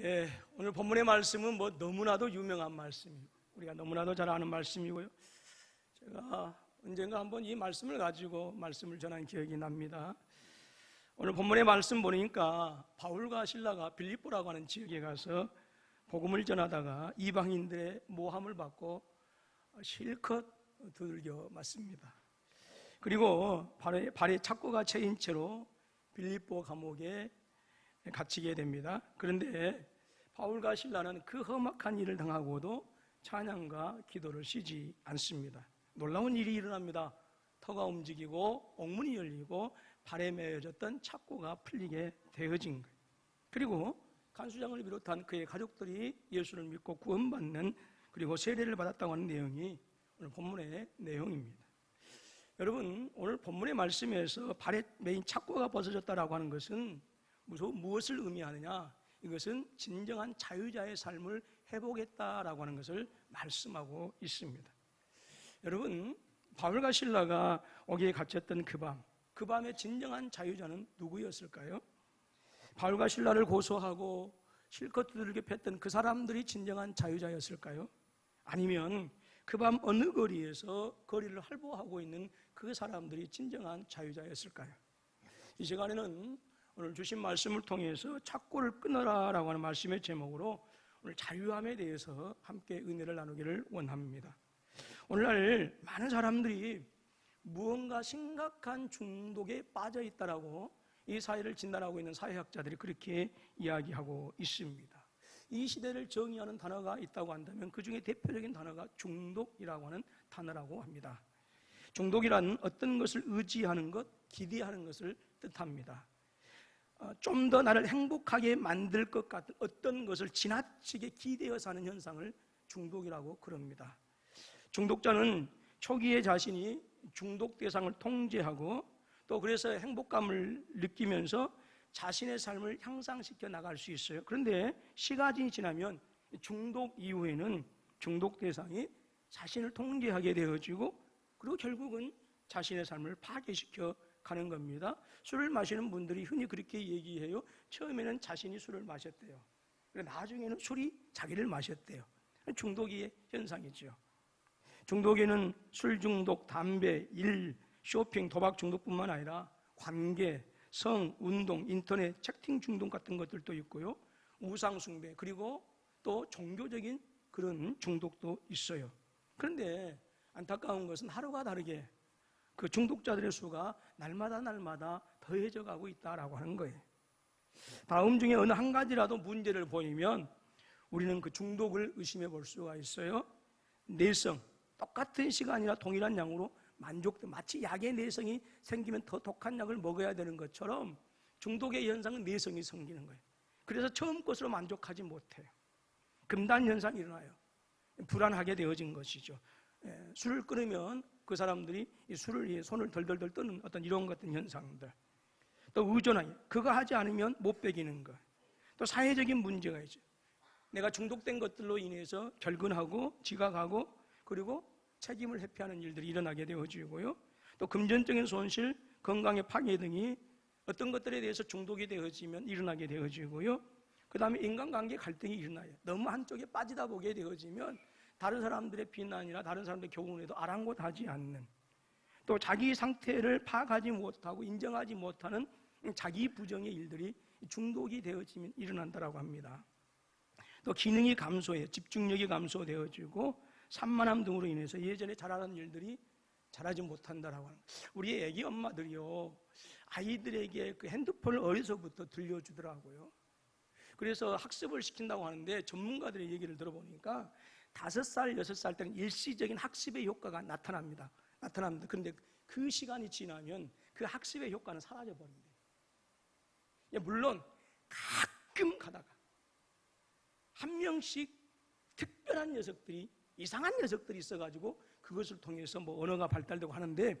예, 오늘 본문의 말씀은 뭐 너무나도 유명한 말씀이고 우리가 너무나도 잘 아는 말씀이고요. 제가 언젠가 한번 이 말씀을 가지고 말씀을 전한 기억이 납니다. 오늘 본문의 말씀 보니까 바울과 신라가 빌립보라고 하는 지역에 가서 복음을 전하다가 이방인들의 모함을 받고 실컷 두들겨 맞습니다. 그리고 발에, 발에 착고가 채인 채로 빌립보 감옥에 갇히게 됩니다. 그런데 바울과 신라는 그 험악한 일을 당하고도 찬양과 기도를 쉬지 않습니다. 놀라운 일이 일어납니다. 터가 움직이고 옥문이 열리고 발에 매여졌던 착고가 풀리게 되어진 거예요. 그리고 간수장을 비롯한 그의 가족들이 예수를 믿고 구원받는 그리고 세례를 받았다고 하는 내용이 오늘 본문의 내용입니다. 여러분 오늘 본문의 말씀에서 발에 매인 착고가 벗어졌다라고 하는 것은 무엇을 의미하느냐? 이것은 진정한 자유자의 삶을 회복했다라고 하는 것을 말씀하고 있습니다. 여러분 바울과 신라가 옥에 갇혔던 그 밤, 그 밤의 진정한 자유자는 누구였을까요? 바울과 신라를 고소하고 실컷 두들겨 팼던 그 사람들이 진정한 자유자였을까요? 아니면 그 밤 어느 거리에서 거리를 활보하고 있는 그 사람들이 진정한 자유자였을까요? 이 시간에는 오늘 주신 말씀을 통해서 착고를 끊어라라고 하는 말씀의 제목으로 오늘 자유함에 대해서 함께 은혜를 나누기를 원합니다. 오늘날 많은 사람들이 무언가 심각한 중독에 빠져 있다라고 이 사회를 진단하고 있는 사회학자들이 그렇게 이야기하고 있습니다. 이 시대를 정의하는 단어가 있다고 한다면 그 중에 대표적인 단어가 중독이라고 하는 단어라고 합니다. 중독이란 어떤 것을 의지하는 것, 기대하는 것을 뜻합니다. 어, 좀더 나를 행복하게 만들 것 같은 어떤 것을 지나치게 기대어 사는 현상을 중독이라고 그럽니다. 중독자는 초기에 자신이 중독 대상을 통제하고 또 그래서 행복감을 느끼면서 자신의 삶을 향상시켜 나갈 수 있어요. 그런데 시간이 지나면 중독 이후에는 중독 대상이 자신을 통제하게 되어지고 그리고 결국은 자신의 삶을 파괴시켜 가는 겁니다. 술을 마시는 분들이 흔히 그렇게 얘기해요. 처음에는 자신이 술을 마셨대요. 나중에는 술이 자기를 마셨대요. 중독의 현상이죠. 중독에는 술 중독, 담배, 일, 쇼핑, 도박 중독뿐만 아니라 관계, 성, 운동, 인터넷, 채팅 중독 같은 것들도 있고요. 우상 숭배, 그리고 또 종교적인 그런 중독도 있어요. 그런데 안타까운 것은 하루가 다르게 그 중독자들의 수가 날마다 날마다 더해져 가고 있다라고 하는 거예요. 다음 중에 어느 한 가지라도 문제를 보이면 우리는 그 중독을 의심해 볼 수가 있어요. 내성, 똑같은 시간이나 동일한 양으로 만족, 마치 약의 내성이 생기면 더 독한 약을 먹어야 되는 것처럼 중독의 현상은 내성이 생기는 거예요. 그래서 처음 것으로 만족하지 못해요. 금단 현상이 일어나요. 불안하게 되어진 것이죠. 예, 술을 끊으면 그 사람들이 이 술을 손을 덜덜덜 떠는 어떤 이런 같은 현상들. 또 의존하기. 그거 하지 않으면 못 배기는 것. 또 사회적인 문제가 있죠. 내가 중독된 것들로 인해서 결근하고 지각하고 그리고 책임을 회피하는 일들이 일어나게 되어지고요. 또 금전적인 손실, 건강의 파괴 등이 어떤 것들에 대해서 중독이 되어지면 일어나게 되어지고요. 그 다음에 인간관계 갈등이 일어나요. 너무 한쪽에 빠지다 보게 되어지면 다른 사람들의 비난이나 다른 사람들의 교훈에도 아랑곳하지 않는 또 자기 상태를 파악하지 못하고 인정하지 못하는 자기 부정의 일들이 중독이 되어지면 일어난다라고 합니다. 또 기능이 감소해 집중력이 감소되어지고 산만함 등으로 인해서 예전에 잘하는 일들이 잘하지 못한다라고 하는 우리 애기 엄마들이요 아이들에게 그 핸드폰을 어려서부터 들려주더라고요. 그래서 학습을 시킨다고 하는데 전문가들의 얘기를 들어보니까 다섯 살, 여섯 살 때는 일시적인 학습의 효과가 나타납니다. 나타납니다. 그런데 그 시간이 지나면 그 학습의 효과는 사라져 버립니다. 예, 물론 가끔 가다가 한 명씩 특별한 녀석들이 이상한 녀석들이 있어가지고 그것을 통해서 뭐 언어가 발달되고 하는데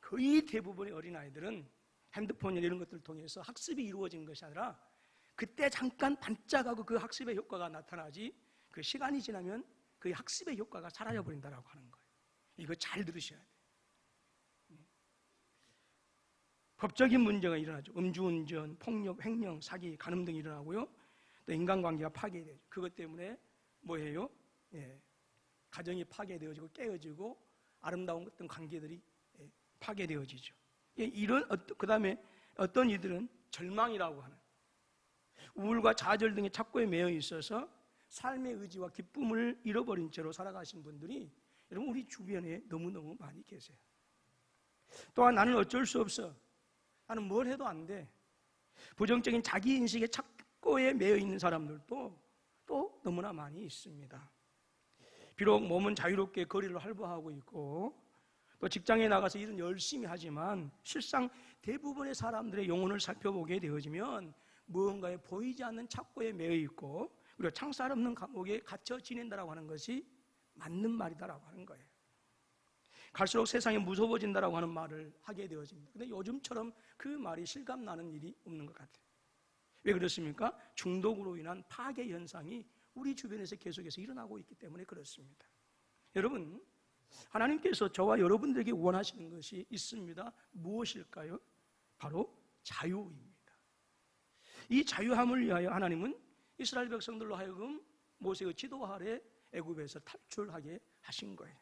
거의 대부분의 어린 아이들은 핸드폰이나 이런 것들을 통해서 학습이 이루어진 것이 아니라 그때 잠깐 반짝하고 그 학습의 효과가 나타나지 그 시간이 지나면 그 학습의 효과가 사라져 버린다라고 하는 거예요. 이거 잘 들으셔야 돼요. 음. 법적인 문제가 일어나죠. 음주운전, 폭력, 횡령, 사기, 간음 등이 일어나고요. 또 인간관계가 파괴되죠. 그것 때문에 뭐예요? 예, 가정이 파괴되어지고 깨어지고 아름다운 어떤 관계들이 예, 파괴되어지죠. 예, 이런 어떤 그다음에 어떤 이들은 절망이라고 하는 우울과 좌절 등의 착고에 매여 있어서 삶의 의지와 기쁨을 잃어버린 채로 살아가신 분들이 여러분 우리 주변에 너무너무 많이 계세요. 또한 나는 어쩔 수 없어. 나는 뭘 해도 안 돼. 부정적인 자기 인식의 착고에 매여 있는 사람들도 또 너무나 많이 있습니다. 비록 몸은 자유롭게 거리를 활보하고 있고 또 직장에 나가서 일은 열심히 하지만 실상 대부분의 사람들의 영혼을 살펴보게 되어지면 무언가에 보이지 않는 착고에 매여 있고 그리고 창살 없는 감옥에 갇혀 지낸다라고 하는 것이 맞는 말이다라고 하는 거예요. 갈수록 세상이 무서워진다라고 하는 말을 하게 되어집니다. 근데 요즘처럼 그 말이 실감 나는 일이 없는 것 같아요. 왜 그렇습니까? 중독으로 인한 파괴 현상이 우리 주변에서 계속해서 일어나고 있기 때문에 그렇습니다. 여러분, 하나님께서 저와 여러분들에게 원하시는 것이 있습니다. 무엇일까요? 바로 자유입니다. 이 자유함을 위하여 하나님은 이스라엘 백성들로 하여금 모세의 지도 아래 애굽에서 탈출하게 하신 거예요.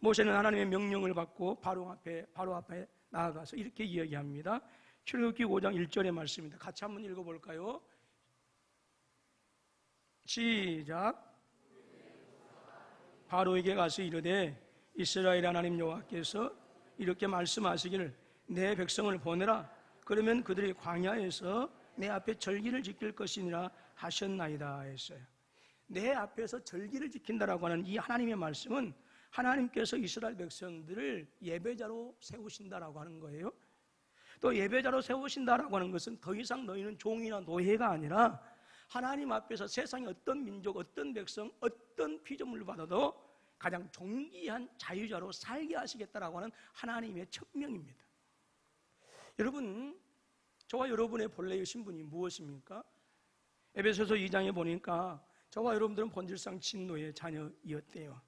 모세는 하나님의 명령을 받고 바로 앞에 바로 앞에 나아가서 이렇게 이야기합니다. 출애굽기 5장 1절의 말씀입니다. 같이 한번 읽어 볼까요? 시작. 바로에게 가서 이르되 이스라엘 하나님 여호와께서 이렇게 말씀하시기를 내 백성을 보내라 그러면 그들이 광야에서 내 앞에 절기를 지킬 것이니라 하셨나이다 했어요. 내 앞에서 절기를 지킨다라고 하는 이 하나님의 말씀은 하나님께서 이스라엘 백성들을 예배자로 세우신다라고 하는 거예요. 또 예배자로 세우신다라고 하는 것은 더 이상 너희는 종이나 노예가 아니라 하나님 앞에서 세상의 어떤 민족, 어떤 백성, 어떤 피조물을 받아도 가장 존귀한 자유자로 살게 하시겠다라고 하는 하나님의 천명입니다. 여러분, 저와 여러분의 본래의 신분이 무엇입니까? 에베소서 2장에 보니까 저와 여러분들은 본질상 진노의 자녀이었대요.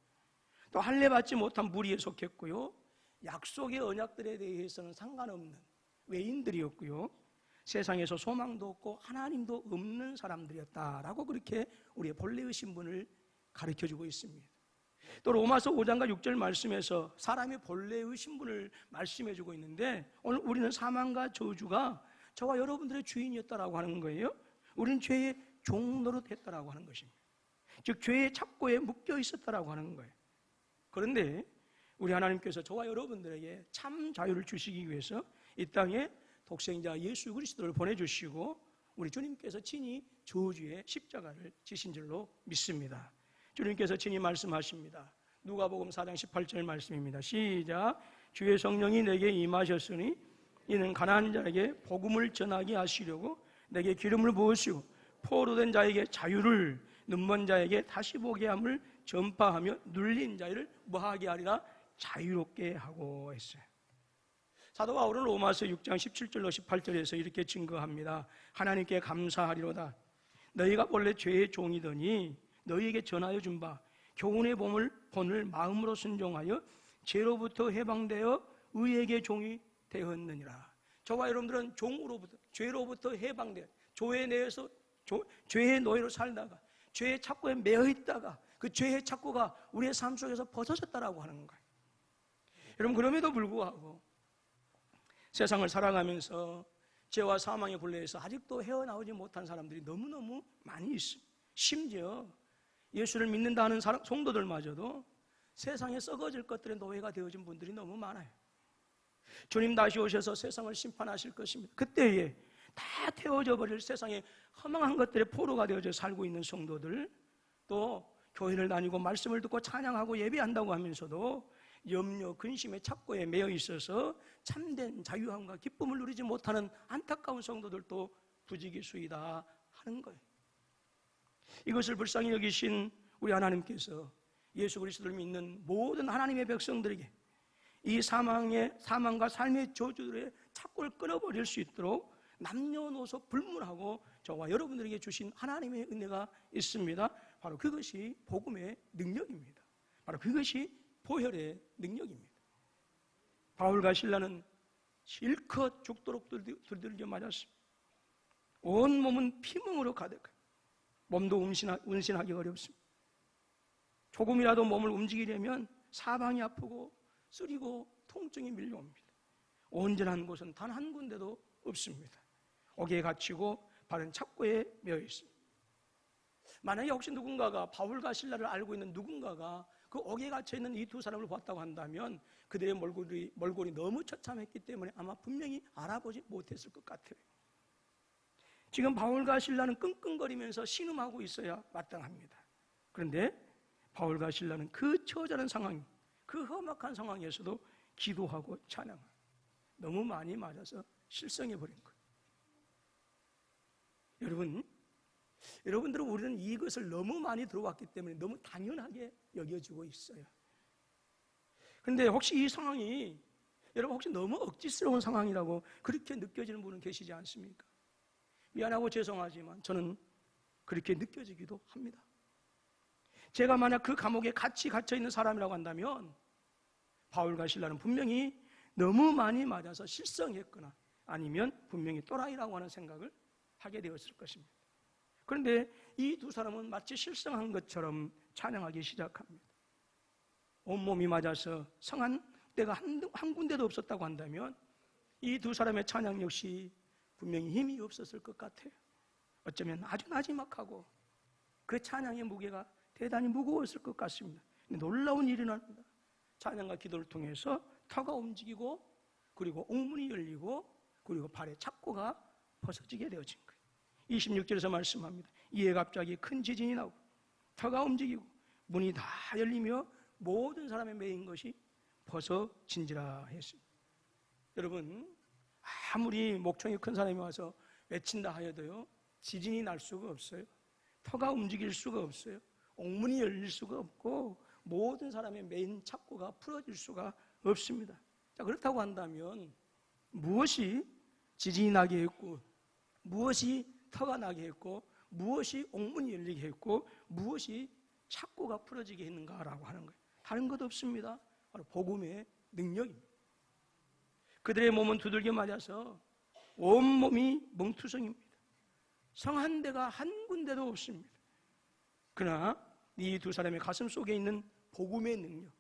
또 할례 받지 못한 무리에 속했고요. 약속의 언약들에 대해서는 상관없는 외인들이었고요. 세상에서 소망도 없고 하나님도 없는 사람들이었다라고 그렇게 우리의 본래의 신분을 가르쳐 주고 있습니다. 또 로마서 5장과 6절 말씀에서 사람의 본래의 신분을 말씀해 주고 있는데 오늘 우리는 사망과 저주가 저와 여러분들의 주인이었다라고 하는 거예요. 우리는 죄의 종노릇 했다라고 하는 것입니다. 즉 죄의 착고에 묶여 있었다라고 하는 거예요. 그런데 우리 하나님께서 저와 여러분들에게 참 자유를 주시기 위해서 이 땅에 독생자 예수 그리스도를 보내주시고 우리 주님께서 친히 저주의 십자가를 지신 줄로 믿습니다. 주님께서 친히 말씀하십니다. 누가복음 4장 18절 말씀입니다. 시작. 주의 성령이 내게 임하셨으니 이는 가난한 자에게 복음을 전하게 하시려고 내게 기름을 부으시고 포로 된 자에게 자유를 눈먼 자에게 다시 보게 함을 전파하며 눌린 자를 뭐하게 하리라 자유롭게 하고 했어요. 사도 바울은 로마서 6장 17절로 18절에서 이렇게 증거합니다. 하나님께 감사하리로다. 너희가 원래 죄의 종이더니 너희에게 전하여 준 바 교훈의 본을, 본을 마음으로 순종하여 죄로부터 해방되어 의에게 종이 되었느니라. 저와 여러분들은 종으로부터 죄로부터 해방되어 죄에 내에서 조, 죄의 노예로 살다가 죄의 착고에 매여 있다가 그 죄의 착고가 우리의 삶 속에서 벗어졌다라고 하는 거예요. 여러분 그럼에도 불구하고 세상을 살아가면서 죄와 사망의 굴레에서 아직도 헤어나오지 못한 사람들이 너무너무 많이 있습니다. 심지어 예수를 믿는다는 성도들마저도 세상에 썩어질 것들의 노예가 되어진 분들이 너무 많아요. 주님 다시 오셔서 세상을 심판하실 것입니다. 그때에 다 태워져 버릴 세상에 허망한 것들의 포로가 되어져 살고 있는 성도들 또 교회를 다니고 말씀을 듣고 찬양하고 예배한다고 하면서도 염려, 근심의 착고에 매여 있어서 참된 자유함과 기쁨을 누리지 못하는 안타까운 성도들도 부지기수이다 하는 거예요. 이것을 불쌍히 여기신 우리 하나님께서 예수 그리스도를 믿는 모든 하나님의 백성들에게 이 사망의 사망과 삶의 저주들의 착고를 끊어버릴 수 있도록 남녀노소 불문하고 저와 여러분들에게 주신 하나님의 은혜가 있습니다. 바로 그것이 복음의 능력입니다. 바로 그것이 보혈의 능력입니다. 바울과 신라는 실컷 죽도록 두들겨 맞았습니다. 온 몸은 피멍으로 가득. 몸도 운신하, 운신하기 어렵습니다. 조금이라도 몸을 움직이려면 사방이 아프고 쓰리고 통증이 밀려옵니다. 온전한 곳은 단 한 군데도 없습니다. 어깨에 갇히고 발은 착고에 매여 있습니다. 만약에 혹시 누군가가 바울과 신라를 알고 있는 누군가가 그 옥에 갇혀 있는 이 두 사람을 봤다고 한다면 그들의 몰골이, 몰골이 너무 처참했기 때문에 아마 분명히 알아보지 못했을 것 같아요. 지금 바울과 신라는 끙끙거리면서 신음하고 있어야 마땅합니다. 그런데 바울과 신라는 그 처절한 상황, 그 험악한 상황에서도 기도하고 찬양하고 너무 많이 맞아서 실성해 버린 거예요. 여러분, 여러분들은 우리는 이것을 너무 많이 들어왔기 때문에 너무 당연하게 여겨지고 있어요. 근데 혹시 이 상황이 여러분 혹시 너무 억지스러운 상황이라고 그렇게 느껴지는 분은 계시지 않습니까? 미안하고 죄송하지만 저는 그렇게 느껴지기도 합니다. 제가 만약 그 감옥에 같이 갇혀 있는 사람이라고 한다면 바울과 신라는 분명히 너무 많이 맞아서 실성했거나 아니면 분명히 또라이라고 하는 생각을 하게 되었을 것입니다. 그런데 이 두 사람은 마치 실성한 것처럼 찬양하기 시작합니다. 온몸이 맞아서 성한 때가 한, 한 군데도 없었다고 한다면 이 두 사람의 찬양 역시 분명히 힘이 없었을 것 같아요. 어쩌면 아주 나지막하고 그 찬양의 무게가 대단히 무거웠을 것 같습니다. 놀라운 일이 납니다. 찬양과 기도를 통해서 터가 움직이고 그리고 옥문이 열리고 그리고 발에 착고가 벗어지게 되어진 거예요. 26절에서 말씀합니다. 이에 갑자기 큰 지진이 나고 터가 움직이고 문이 다 열리며 모든 사람의 매인 것이 벗어진지라 했습니다. 여러분 아무리 목청이 큰 사람이 와서 외친다 하여도요 지진이 날 수가 없어요. 터가 움직일 수가 없어요. 옥문이 열릴 수가 없고 모든 사람의 메인 착고가 풀어질 수가 없습니다. 자 그렇다고 한다면 무엇이 지진이 나게 했고 무엇이 터가 나게 했고 무엇이 옥문이 열리게 했고 무엇이 착고가 풀어지게 했는가라고 하는 거예요. 다른 것 없습니다. 바로 복음의 능력입니다. 그들의 몸은 두들겨 맞아서 온 몸이 멍투성입니다. 성한 대가 한 군데도 없습니다. 그러나 이 두 사람의 가슴 속에 있는 복음의 능력,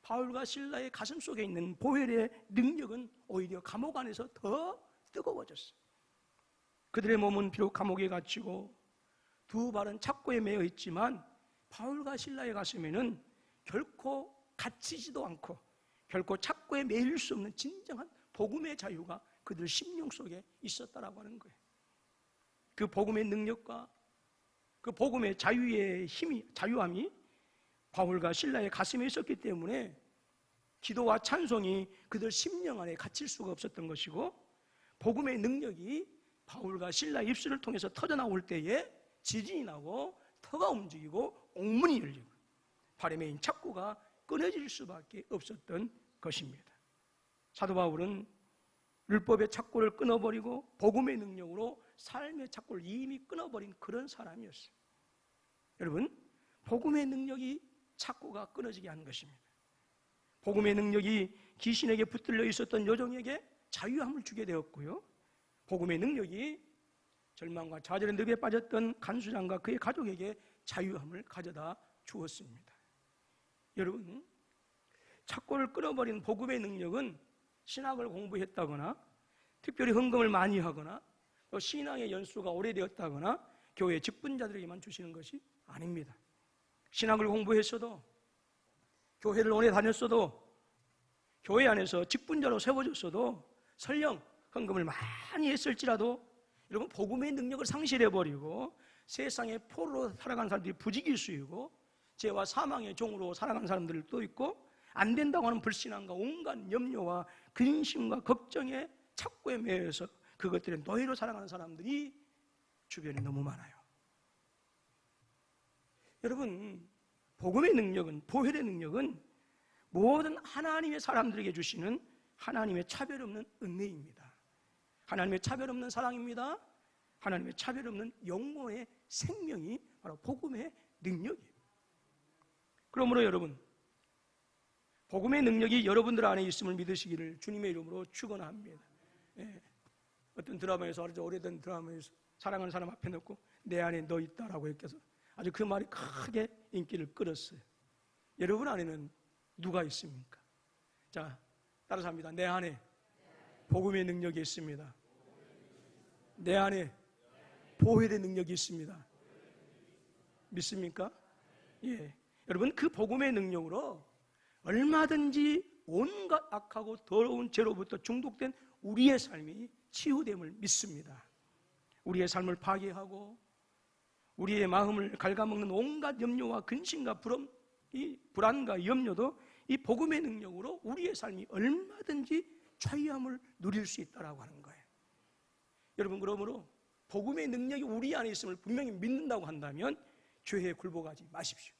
바울과 신라의 가슴 속에 있는 보혈의 능력은 오히려 감옥 안에서 더 뜨거워졌어요. 그들의 몸은 비록 감옥에 갇히고 두 발은 착고에 매여 있지만 바울과 신라의 가슴에는 결코 갇히지도 않고 결코 착고에 매일 수 없는 진정한 복음의 자유가 그들 심령 속에 있었다라고 하는 거예요. 그 복음의 능력과 그 복음의 자유의 힘이 자유함이 바울과 신라의 가슴에 있었기 때문에 기도와 찬송이 그들 심령 안에 갇힐 수가 없었던 것이고 복음의 능력이 바울과 신라 입술을 통해서 터져 나올 때에 지진이 나고 터가 움직이고 옥문이 열리고 메인 착고가 끊어질 수밖에 없었던 것입니다. 사도 바울은 율법의 착고를 끊어버리고 복음의 능력으로 삶의 착고를 이미 끊어버린 그런 사람이었어요. 여러분, 복음의 능력이 착고가 끊어지게 하는 것입니다. 복음의 능력이 귀신에게 붙들려 있었던 여종에게 자유함을 주게 되었고요. 복음의 능력이 절망과 좌절의 늪에 빠졌던 간수장과 그의 가족에게 자유함을 가져다 주었습니다. 여러분, 착고를 끊어버린 복음의 능력은 신학을 공부했다거나 특별히 헌금을 많이 하거나 또 신앙의 연수가 오래되었다거나 교회 직분자들에게만 주시는 것이 아닙니다. 신학을 공부했어도 교회를 오래 다녔어도 교회 안에서 직분자로 세워졌어도 설령 헌금을 많이 했을지라도 여러분 복음의 능력을 상실해 버리고 세상의 포로로 살아가는 사람들이 부지기 수이고 죄와 사망의 종으로 살아가는 사람들도 있고 안 된다고 하는 불신앙과 온갖 염려와 근심과 걱정에 착고에 매여서 그것들의 노예로 살아가는 사람들이 주변에 너무 많아요. 여러분, 복음의 능력은, 보혈의 능력은 모든 하나님의 사람들에게 주시는 하나님의 차별 없는 은혜입니다. 하나님의 차별 없는 사랑입니다. 하나님의 차별 없는 영혼의 생명이 바로 복음의 능력이에요. 그러므로 여러분, 복음의 능력이 여러분들 안에 있음을 믿으시기를 주님의 이름으로 축원합니다. 예. 어떤 드라마에서 아주 오래된 드라마에서 사랑하는 사람 앞에 놓고 내 안에 너 있다라고 했겠어. 아주 그 말이 크게 인기를 끌었어요. 여러분 안에는 누가 있습니까? 자, 따라서 합니다. 내 안에 복음의 능력이 있습니다. 내 안에 보혈의 능력이 있습니다. 믿습니까? 예. 여러분 그 복음의 능력으로 얼마든지 온갖 악하고 더러운 죄로부터 중독된 우리의 삶이 치유됨을 믿습니다. 우리의 삶을 파괴하고 우리의 마음을 갉아먹는 온갖 염려와 근심과 불엄, 이 불안과 염려도 이 복음의 능력으로 우리의 삶이 얼마든지 자유함을 누릴 수 있다라고 하는 거예요. 여러분 그러므로 복음의 능력이 우리 안에 있음을 분명히 믿는다고 한다면 죄에 굴복하지 마십시오.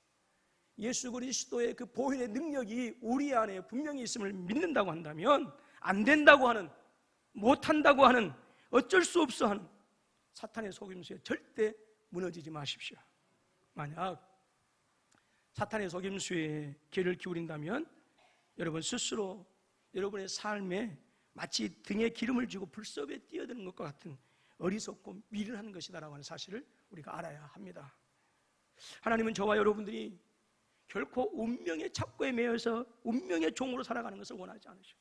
예수 그리스도의 그 보혈의 능력이 우리 안에 분명히 있음을 믿는다고 한다면 안 된다고 하는 못 한다고 하는 어쩔 수 없어 하는 사탄의 속임수에 절대 무너지지 마십시오. 만약 사탄의 속임수에 귀를 기울인다면 여러분 스스로 여러분의 삶에 마치 등에 기름을 쥐고 불섭에 뛰어드는 것과 같은 어리석고 미련한 것이다라고 하는 사실을 우리가 알아야 합니다. 하나님은 저와 여러분들이 결코 운명의 착고에 매여서 운명의 종으로 살아가는 것을 원하지 않으셔.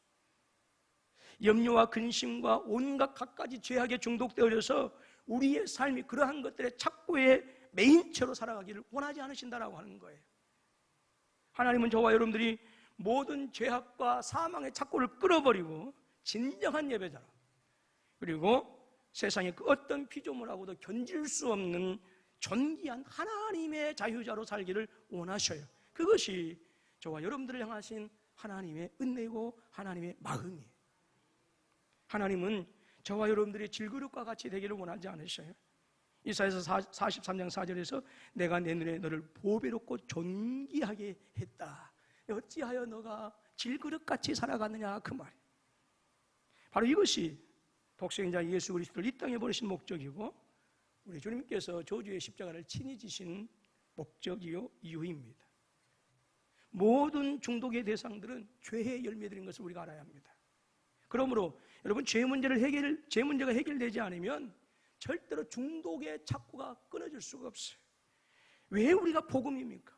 염려와 근심과 온갖 갖가지 죄악에 중독되어서 우리의 삶이 그러한 것들의 착고의 메인체로 살아가기를 원하지 않으신다라고 하는 거예요. 하나님은 저와 여러분들이 모든 죄악과 사망의 착고를 끌어버리고 진정한 예배자라. 그리고 세상의 그 어떤 피조물하고도 견질 수 없는 존귀한 하나님의 자유자로 살기를 원하셔요. 그것이 저와 여러분들을 향하신 하나님의 은혜고 하나님의 마음이에요. 하나님은 저와 여러분들이 질그릇과 같이 되기를 원하지 않으셔요. 이사에서 43장 4절에서 내가 내 눈에 너를 보배롭고 존귀하게 했다. 어찌하여 너가 질그릇같이 살아갔느냐 그 말. 바로 이것이 독생자 예수 그리스도를 이 땅에 보내신 목적이고 우리 주님께서 저주의 십자가를 친히 지신 목적이요 이유입니다. 모든 중독의 대상들은 죄의 열매들인 것을 우리가 알아야 합니다. 그러므로 여러분 죄 문제를 해결 죄 문제가 해결되지 않으면 절대로 중독의 착구가 끊어질 수가 없어요. 왜 우리가 복음입니까?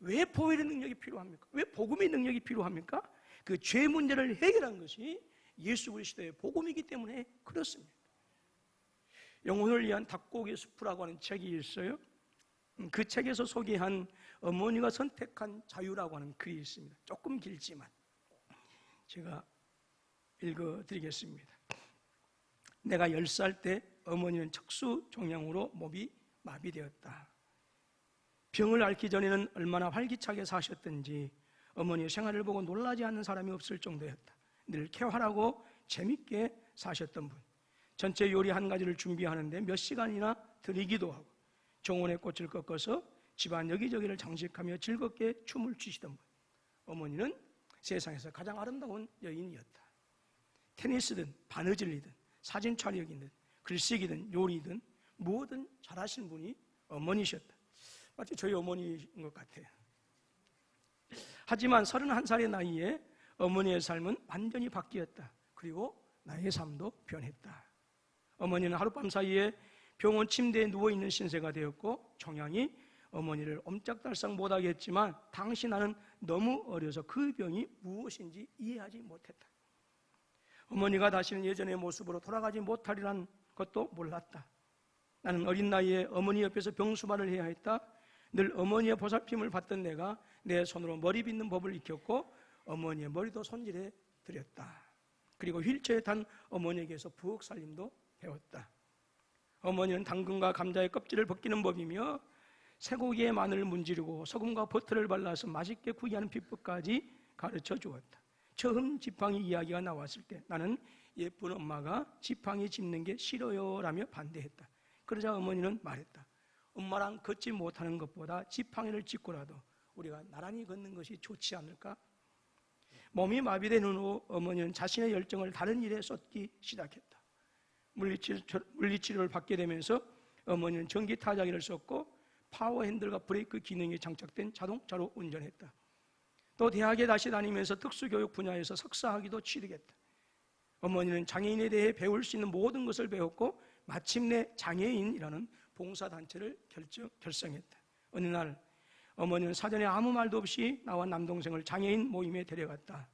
왜 보혈의 능력이 필요합니까? 왜 복음의 능력이 필요합니까? 그 죄 문제를 해결한 것이 예수 그리스도의 복음이기 때문에 그렇습니다. 영혼을 위한 닭고기 숲이라고 하는 책이 있어요. 음, 그 책에서 소개한 어머니가 선택한 자유라고 하는 글이 있습니다. 조금 길지만 제가 읽어드리겠습니다. 내가 10살 때 어머니는 척수 종양으로 몸이 마비되었다. 병을 앓기 전에는 얼마나 활기차게 사셨던지 어머니의 생활을 보고 놀라지 않는 사람이 없을 정도였다. 늘 쾌활하고 재밌게 사셨던 분. 전체 요리 한 가지를 준비하는데 몇 시간이나 들이기도 하고 정원의 꽃을 꺾어서 집안 여기저기를 장식하며 즐겁게 춤을 추시던 분. 어머니는 세상에서 가장 아름다운 여인이었다. 테니스든 바느질이든 사진 촬영이든 글쓰기든 요리든 무엇든 잘하신 분이 어머니셨다. 마치 저희 어머니인 것 같아요. 하지만 31살의 나이에 어머니의 삶은 완전히 바뀌었다. 그리고 나의 삶도 변했다. 어머니는 하룻밤 사이에 병원 침대에 누워있는 신세가 되었고 종양이 어머니를 옴짝달싹 못하게 했지만 당시 나는 너무 어려서 그 병이 무엇인지 이해하지 못했다. 어머니가 다시는 예전의 모습으로 돌아가지 못하리란 것도 몰랐다. 나는 어린 나이에 어머니 옆에서 병수발을 해야 했다. 늘 어머니의 보살핌을 받던 내가 내 손으로 머리 빗는 법을 익혔고 어머니의 머리도 손질해 드렸다. 그리고 휠체어에 탄 어머니에게서 부엌 살림도 배웠다. 어머니는 당근과 감자의 껍질을 벗기는 법이며 쇠고기에 마늘을 문지르고 소금과 버터를 발라서 맛있게 구이하는 비법까지 가르쳐 주었다. 처음 지팡이 이야기가 나왔을 때 나는 예쁜 엄마가 지팡이 짚는 게 싫어요 라며 반대했다. 그러자 어머니는 말했다. 엄마랑 걷지 못하는 것보다 지팡이를 짚고라도 우리가 나란히 걷는 것이 좋지 않을까? 몸이 마비된 후 어머니는 자신의 열정을 다른 일에 쏟기 시작했다. 물리치, 물리치료를 받게 되면서 어머니는 전기 타자기를 썼고 파워 핸들과 브레이크 기능이 장착된 자동차로 운전했다. 또 대학에 다시 다니면서 특수교육 분야에서 석사학위도 취득했다. 어머니는 장애인에 대해 배울 수 있는 모든 것을 배웠고 마침내 장애인이라는 봉사단체를 결정, 결성했다. 어느 날 어머니는 사전에 아무 말도 없이 나와 남동생을 장애인 모임에 데려갔다.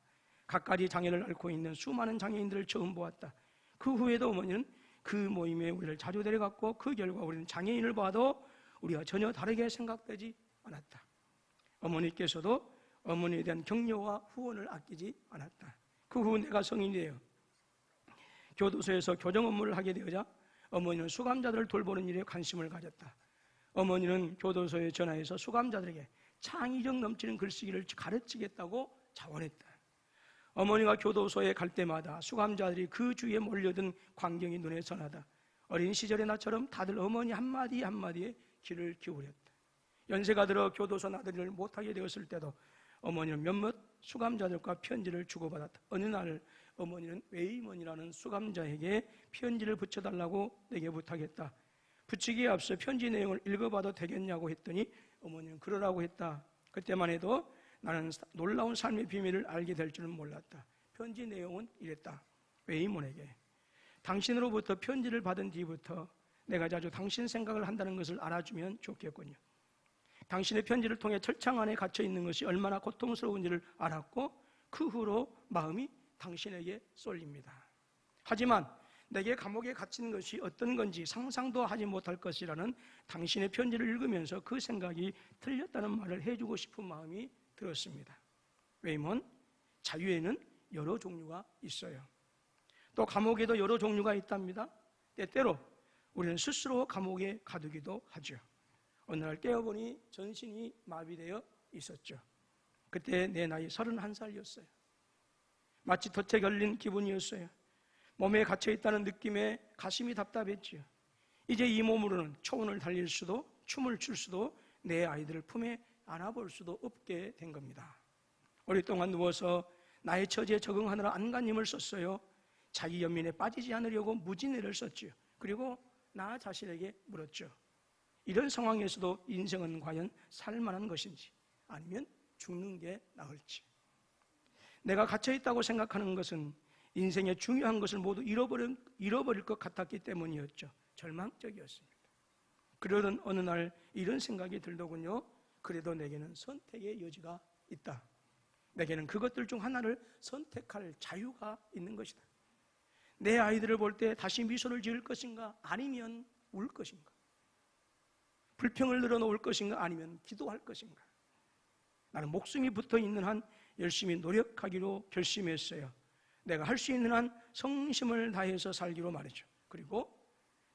각가지 장애를 앓고 있는 수많은 장애인들을 처음 보았다. 그 후에도 어머니는 그 모임에 우리를 자주 데려갔고 그 결과 우리는 장애인을 봐도 우리가 전혀 다르게 생각되지 않았다. 어머니께서도 어머니에 대한 격려와 후원을 아끼지 않았다. 그 후 내가 성인이 되어 교도소에서 교정 업무를 하게 되어자 어머니는 수감자들을 돌보는 일에 관심을 가졌다. 어머니는 교도소에 전화해서 수감자들에게 창의력 넘치는 글쓰기를 가르치겠다고 자원했다. 어머니가 교도소에 갈 때마다 수감자들이 그 주위에 몰려든 광경이 눈에 선하다. 어린 시절의 나처럼 다들 어머니 한마디 한마디에 귀를 기울였다. 연세가 들어 교도소 나들이를 못하게 되었을 때도 어머니는 몇몇 수감자들과 편지를 주고받았다. 어느 날 어머니는 웨이먼이라는 수감자에게 편지를 붙여달라고 내게 부탁했다. 붙이기에 앞서 편지 내용을 읽어봐도 되겠냐고 했더니 어머니는 그러라고 했다. 그때만 해도 나는 놀라운 삶의 비밀을 알게 될 줄은 몰랐다. 편지 내용은 이랬다. 웨이몬에게 당신으로부터 편지를 받은 뒤부터 내가 자주 당신 생각을 한다는 것을 알아주면 좋겠군요. 당신의 편지를 통해 철창 안에 갇혀 있는 것이 얼마나 고통스러운지를 알았고 그 후로 마음이 당신에게 쏠립니다. 하지만 내게 감옥에 갇힌 것이 어떤 건지 상상도 하지 못할 것이라는 당신의 편지를 읽으면서 그 생각이 틀렸다는 말을 해주고 싶은 마음이 들었습니다. 왜냐면 자유에는 여러 종류가 있어요. 또 감옥에도 여러 종류가 있답니다. 때때로 우리는 스스로 감옥에 가두기도 하죠. 어느 날 깨어보니 전신이 마비되어 있었죠. 그때 내 나이 31살이었어요. 마치 덫에 걸린 기분이었어요. 몸에 갇혀 있다는 느낌에 가슴이 답답했지요. 이제 이 몸으로는 초원을 달릴 수도 춤을 출 수도 내 아이들을 품에 안아볼 수도 없게 된 겁니다. 오랫동안 누워서 나의 처지에 적응하느라 안간힘을 썼어요. 자기 연민에 빠지지 않으려고 무진애를 썼지요. 그리고 나 자신에게 물었죠. 이런 상황에서도 인생은 과연 살만한 것인지 아니면 죽는 게 나을지. 내가 갇혀 있다고 생각하는 것은 인생의 중요한 것을 모두 잃어버린, 잃어버릴 것 같았기 때문이었죠. 절망적이었습니다. 그러던 어느 날 이런 생각이 들더군요. 그래도 내게는 선택의 여지가 있다. 내게는 그것들 중 하나를 선택할 자유가 있는 것이다. 내 아이들을 볼 때 다시 미소를 지을 것인가? 아니면 울 것인가? 불평을 늘어놓을 것인가? 아니면 기도할 것인가? 나는 목숨이 붙어 있는 한 열심히 노력하기로 결심했어요. 내가 할 수 있는 한 성심을 다해서 살기로 말이죠. 그리고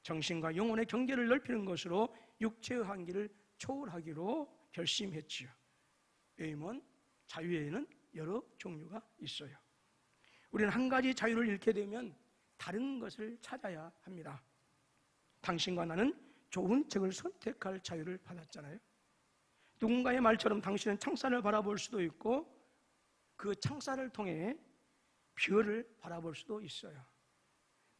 정신과 영혼의 경계를 넓히는 것으로 육체의 한계를 초월하기로 결심했지요. 왜냐면 자유에는 여러 종류가 있어요. 우리는 한 가지 자유를 잃게 되면 다른 것을 찾아야 합니다. 당신과 나는 좋은 책을 선택할 자유를 받았잖아요. 누군가의 말처럼 당신은 창살을 바라볼 수도 있고 그 창살을 통해 별을 바라볼 수도 있어요.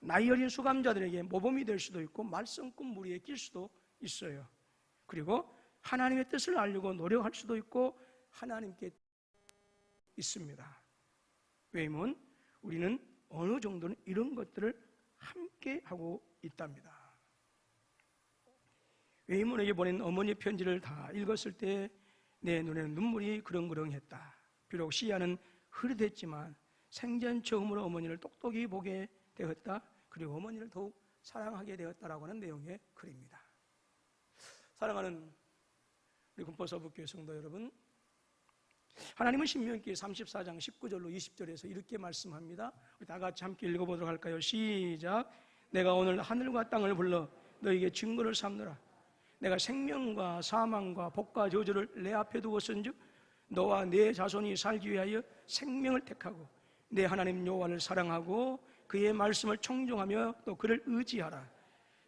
나이 어린 수감자들에게 모범이 될 수도 있고 말썽꾼 무리에 낄 수도 있어요. 그리고 하나님의 뜻을 알려고 노력할 수도 있고 하나님께 있습니다. 왜냐면 우리는 어느 정도는 이런 것들을 함께 하고 있답니다. 외이문에게 보낸 어머니 편지를 다 읽었을 때 내 눈에는 눈물이 그렁그렁했다. 비록 시야는 흐릿했지만 생전 처음으로 어머니를 똑똑히 보게 되었다. 그리고 어머니를 더욱 사랑하게 되었다라고 하는 내용의 글입니다. 사랑하는 우리 군포서북교회 성도 여러분, 하나님은 신명기 34장 19절로 20절에서 이렇게 말씀합니다. 우리 다 같이 함께 읽어보도록 할까요? 시작. 내가 오늘 하늘과 땅을 불러 너에게 증거를 삼느라. 내가 생명과 사망과 복과 저주를 내 앞에 두었은즉 너와 내 자손이 살기 위하여 생명을 택하고 내 하나님 여호와를 사랑하고 그의 말씀을 청종하며 또 그를 의지하라.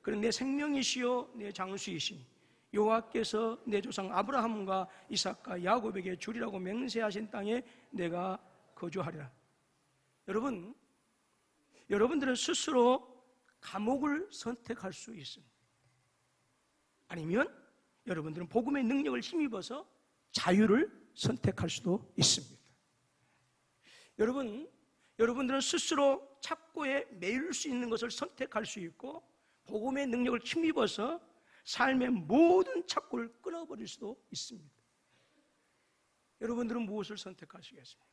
그는 내 생명이시요 내 장수이시니 여호와께서 내 조상 아브라함과 이삭과 야곱에게 주리라고 맹세하신 땅에 내가 거주하리라. 여러분, 여러분들은 스스로 감옥을 선택할 수 있습니다. 아니면 여러분들은 복음의 능력을 힘입어서 자유를 선택할 수도 있습니다. 여러분, 여러분들은 스스로 착고에 매일 수 있는 것을 선택할 수 있고 복음의 능력을 힘입어서 삶의 모든 착고를 끊어버릴 수도 있습니다. 여러분들은 무엇을 선택하시겠습니까?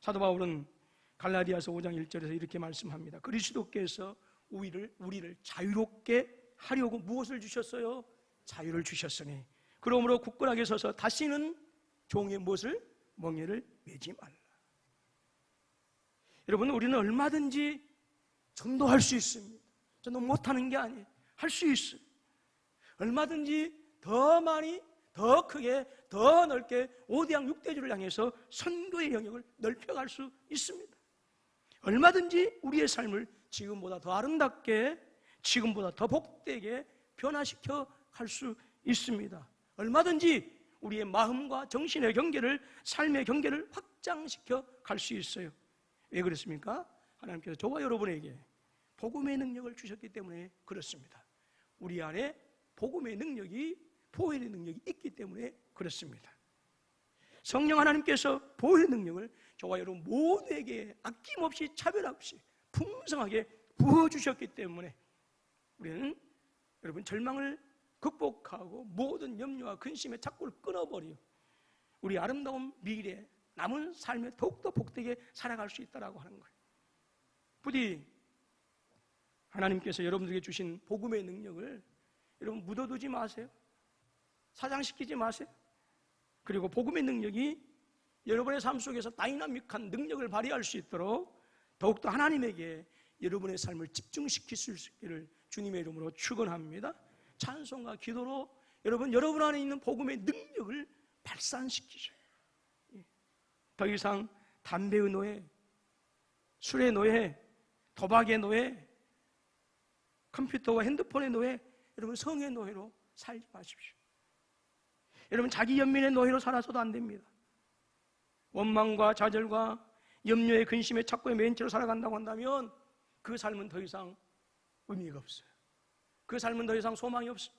사도 바울은 갈라디아서 5장 1절에서 이렇게 말씀합니다. 그리스도께서 우리를 우리를 자유롭게 하려고 무엇을 주셨어요? 자유를 주셨으니 그러므로 굳건하게 서서 다시는 종의 무엇을 멍에를 매지 말라. 여러분 우리는 얼마든지 전도할 수 있습니다. 전도 못하는 게 아니에요. 할 수 있어요. 얼마든지 더 많이, 더 크게, 더 넓게 오대양 육대주를 향해서 선교의 영역을 넓혀갈 수 있습니다. 얼마든지 우리의 삶을 지금보다 더 아름답게, 지금보다 더 복되게 변화시켜 갈 수 있습니다. 얼마든지 우리의 마음과 정신의 경계를, 삶의 경계를 확장시켜 갈 수 있어요. 왜 그렇습니까? 하나님께서 저와 여러분에게 복음의 능력을 주셨기 때문에 그렇습니다. 우리 안에 복음의 능력이 보혈의 능력이 있기 때문에 그렇습니다. 성령 하나님께서 보혈의 능력을 저와 여러분 모두에게 아낌없이 차별 없이 풍성하게 부어 주셨기 때문에 우리는 여러분 절망을 극복하고 모든 염려와 근심의 착고를 끊어버려 우리 아름다운 미래 남은 삶에 더욱더 복되게 살아갈 수 있다라고 하는 거예요. 부디 하나님께서 여러분들에게 주신 복음의 능력을 여러분 묻어두지 마세요. 사장시키지 마세요. 그리고 복음의 능력이 여러분의 삶 속에서 다이나믹한 능력을 발휘할 수 있도록 더욱더 하나님에게 여러분의 삶을 집중시킬 수 있기를 주님의 이름으로 축원합니다. 찬송과 기도로 여러분 여러분 안에 있는 복음의 능력을 발산시키셔요. 예. 더 이상 담배의 노예, 술의 노예, 도박의 노예, 컴퓨터와 핸드폰의 노예, 여러분 성의 노예로 살지 마십시오. 여러분 자기 연민의 노예로 살아서도 안 됩니다. 원망과 좌절과 염려의 근심에 착고에 맨 채로 살아간다고 한다면 그 삶은 더 이상 의미가 없어요. 그 삶은 더 이상 소망이 없어요.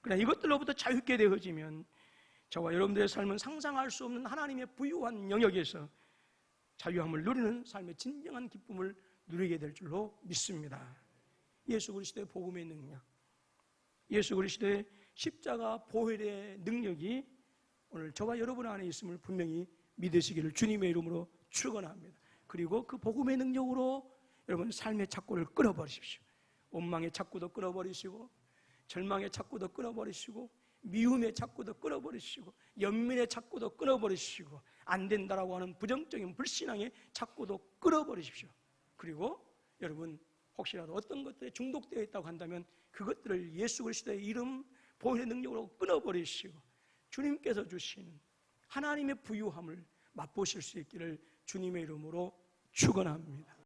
그러나 이것들로부터 자유롭게 되어지면 저와 여러분들의 삶은 상상할 수 없는 하나님의 부유한 영역에서 자유함을 누리는 삶의 진정한 기쁨을 누리게 될 줄로 믿습니다. 예수 그리스도의 복음의 능력, 예수 그리스도의 십자가 보혈의 능력이 오늘 저와 여러분 안에 있음을 분명히 믿으시기를 주님의 이름으로 축원합니다. 그리고 그 복음의 능력으로 여러분 삶의 착고를 끊어버리십시오. 원망의 착고도 끊어버리시고 절망의 착고도 끊어버리시고 미움의 착고도 끊어버리시고 연민의 착고도 끊어버리시고 안 된다라고 하는 부정적인 불신앙의 착고도 끊어버리십시오. 그리고 여러분 혹시라도 어떤 것들에 중독되어 있다고 한다면 그것들을 예수 그리스도의 이름 보혈의 능력으로 끊어버리시고 주님께서 주신 하나님의 부유함을 맛보실 수 있기를 주님의 이름으로 축원합니다.